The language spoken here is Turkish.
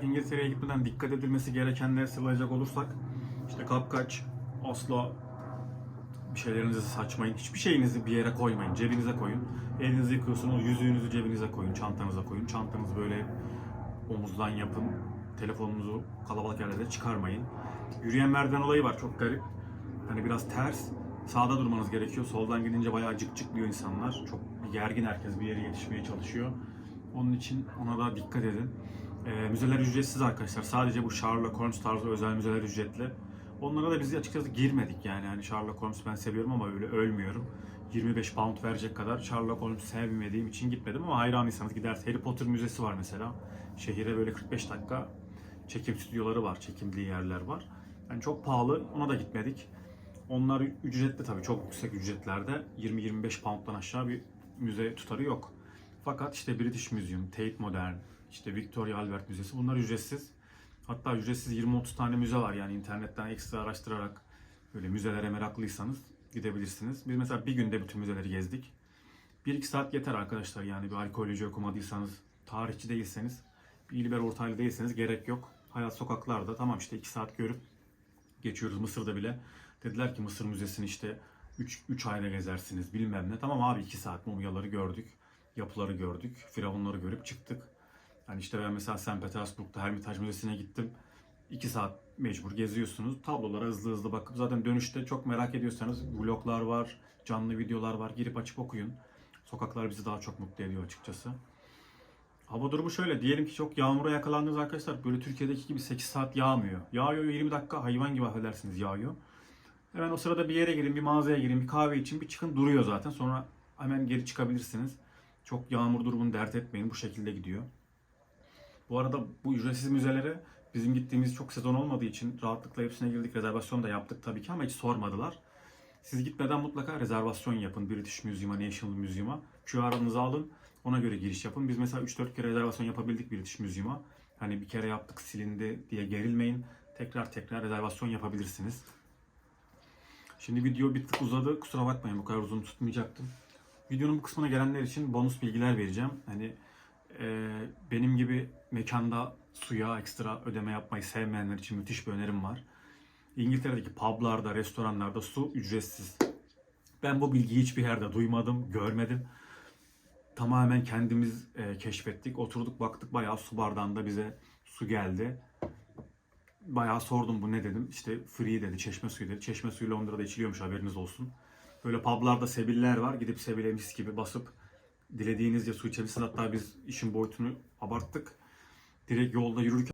İngiltere'ye gitmeden dikkat edilmesi gerekenleri sıralayacak olursak işte kapkaç, asla bir şeylerinizi saçmayın. Hiçbir şeyinizi bir yere koymayın. Cebinize koyun. Elinizi yıkıyorsunuz. Yüzüğünüzü cebinize koyun. Çantanıza koyun. Çantanızı böyle omuzdan yapın. Telefonunuzu kalabalık yerlerde çıkarmayın. Yürüyen merdiven olayı var. Çok garip. Hani biraz ters. Sağda durmanız gerekiyor. Soldan gidince bayağı cık cık diyor insanlar. Çok gergin herkes bir yere yetişmeye çalışıyor. Onun için ona da dikkat edin. Ee, müzeler ücretsiz arkadaşlar. Sadece bu Sherlock Holmes tarzı özel müzeler ücretli. Onlara da biz açıkçası girmedik yani. Hani Sherlock Holmes ben seviyorum ama öyle ölmüyorum. 25 pound verecek kadar Sherlock Holmes sevmediğim için gitmedim ama hayranıysanız gidersiniz. Harry Potter Müzesi var mesela. Şehire böyle 45 dakika çekim stüdyoları var, çekimliği yerler var. Yani çok pahalı, ona da gitmedik. Onlar ücretli tabii, çok yüksek ücretlerde. 20-25 pound'dan aşağı bir müze tutarı yok. Fakat işte British Museum, Tate Modern, işte Victoria Albert Müzesi bunlar ücretsiz. Hatta ücretsiz 20-30 tane müze var yani internetten ekstra araştırarak böyle müzelere meraklıysanız gidebilirsiniz. Biz mesela bir günde bütün müzeleri gezdik. 1-2 saat yeter arkadaşlar yani bir arkeoloji okumadıysanız, tarihçi değilseniz, bir İlber Ortaylı değilseniz gerek yok. Hayat sokaklarda tamam işte 2 saat görüp geçiyoruz Mısır'da bile. Dediler ki Mısır Müzesi'ni işte 3, 3 ayda gezersiniz bilmem ne. Tamam abi 2 saat mumyaları gördük, yapıları gördük, firavunları görüp çıktık. Yani işte ben mesela St. Petersburg'da Hermitage Müzesi'ne gittim. 2 saat mecbur geziyorsunuz. Tablolara hızlı hızlı bakıp zaten dönüşte çok merak ediyorsanız vloglar var, canlı videolar var. Girip açıp okuyun. Sokaklar bizi daha çok mutlu ediyor açıkçası. Hava durumu şöyle. Diyelim ki çok yağmura yakalandınız arkadaşlar. Böyle Türkiye'deki gibi 8 saat yağmıyor. Yağıyor 20 dakika hayvan gibi affedersiniz yağıyor. Hemen o sırada bir yere girin, bir mağazaya girin, bir kahve için bir çıkın duruyor zaten. Sonra hemen geri çıkabilirsiniz. Çok yağmur durumunu dert etmeyin. Bu şekilde gidiyor. Bu arada bu ücretsiz müzelere bizim gittiğimiz çok sezon olmadığı için rahatlıkla hepsine girdik. Rezervasyon da yaptık tabii ki ama hiç sormadılar. Siz gitmeden mutlaka rezervasyon yapın. British Museum'a, National Museum'a. QR'ınızı alın. Ona göre giriş yapın. Biz mesela 3-4 kere rezervasyon yapabildik British Museum'a. Hani bir kere yaptık silindi diye gerilmeyin. Tekrar tekrar rezervasyon yapabilirsiniz. Şimdi video bir tık uzadı. Kusura bakmayın bu kadar uzun tutmayacaktım. Videonun bu kısmına gelenler için bonus bilgiler vereceğim. Hani e, benim gibi mekanda suya ekstra ödeme yapmayı sevmeyenler için müthiş bir önerim var. İngiltere'deki publarda, restoranlarda su ücretsiz. Ben bu bilgiyi hiçbir yerde duymadım, görmedim. Tamamen kendimiz e, keşfettik. Oturduk baktık bayağı su bardağında bize su geldi. Bayağı sordum bu ne dedim. İşte free dedi, çeşme suyu dedi. Çeşme suyu Londra'da içiliyormuş haberiniz olsun. Böyle publarda sebiller var. Gidip sebile mis gibi basıp dilediğinizce su içebilirsiniz. Hatta biz işin boyutunu abarttık. Direkt yolda yürürken